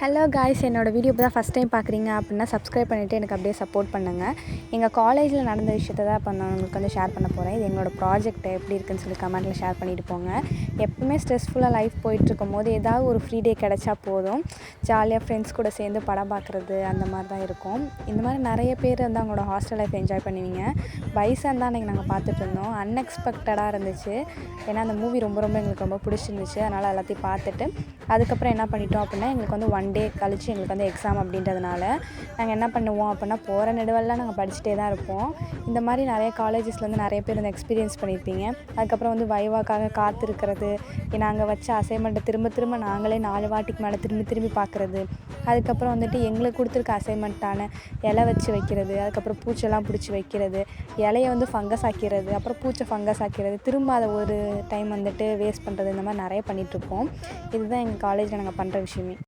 Hello guys என்னோடய video இப்போ தான் ஃபஸ்ட் டைம் பார்க்குறீங்க அப்படின்னா சப்ஸ்கிரைப் பண்ணிவிட்டு எனக்கு அப்படியே சப்போர்ட் பண்ணுங்கள் எங்கள் காலேஜில் நடந்த விஷயத்தை தான் இப்போ நான் உங்களுக்கு வந்து ஷேர் பண்ண போகிறேன் இது எங்களோட ப்ராஜெக்ட் எப்படி இருக்குன்னு சொல்லி கமெண்ட்டில் ஷேர் பண்ணிட்டு போங்க. எப்பவுமே ஸ்ட்ரெஸ்ஃபுல்லாக லைஃப் போயிட்டுருக்கும் போது ஏதாவது ஒரு ஃப்ரீ டே கிடச்சா போதும். ஜாலியாக ஃப்ரெண்ட்ஸ் கூட சேர்ந்து படம் பார்க்குறது அந்த மாதிரி தான் இருக்கும். இந்த மாதிரி நிறைய பேர் வந்து அவங்களோட ஹாஸ்டல் லைஃப் என்ஜாய் பண்ணுவீங்க. பைசன் தான் அன்றைக்கி நாங்கள் பார்த்துட்டு இருந்தோம். அன்எக்ஸ்பெக்டடாக இருந்துச்சு. ஏன்னா அந்த மூவி ரொம்ப ரொம்ப எங்களுக்கு ரொம்ப பிடிச்சிருந்துச்சு. அதனால் எல்லாத்தையும் பார்த்துட்டு அதுக்கப்புறம் என்ன பண்ணிட்டோம் அப்படின்னா எங்களுக்கு வந்து ஒன் டே கழித்து எங்களுக்கு வந்து எக்ஸாம் அப்படின்றதுனால நாங்கள் என்ன பண்ணுவோம் அப்படின்னா போகிற நெடுவெல்லாம் நாங்கள் படிச்சுட்டே தான் இருப்போம். இந்த மாதிரி நிறைய காலேஜஸில் வந்து நிறைய பேர் வந்து எக்ஸ்பீரியன்ஸ் பண்ணியிருப்பீங்க. அதுக்கப்புறம் வந்து வைவாக்காக காத்திருக்கிறது நாங்கள் வச்ச அசைன்மெண்ட்டை திரும்ப திரும்ப நாங்களே நாலு வாட்டிக்கு மேலே திரும்பி திரும்பி பார்க்குறது. அதுக்கப்புறம் வந்துட்டு எங்களுக்கு கொடுத்துருக்க அசைன்மெண்ட்டான இலை வச்சு வைக்கிறது அதுக்கப்புறம் பூச்செல்லாம் பிடிச்சி வைக்கிறது இலையை வந்து ஃபங்கஸ் ஆக்கிறது அப்புறம் பூச்சை ஃபங்கஸ் ஆக்கிறது திரும்ப அதை ஒரு டைம் வந்துட்டு வேஸ்ட் பண்ணுறது இந்த மாதிரி நிறைய பண்ணிகிட்ருப்போம் இதுதான் எங்கள் காலேஜில் நாங்கள் பண்ணுற விஷயமே.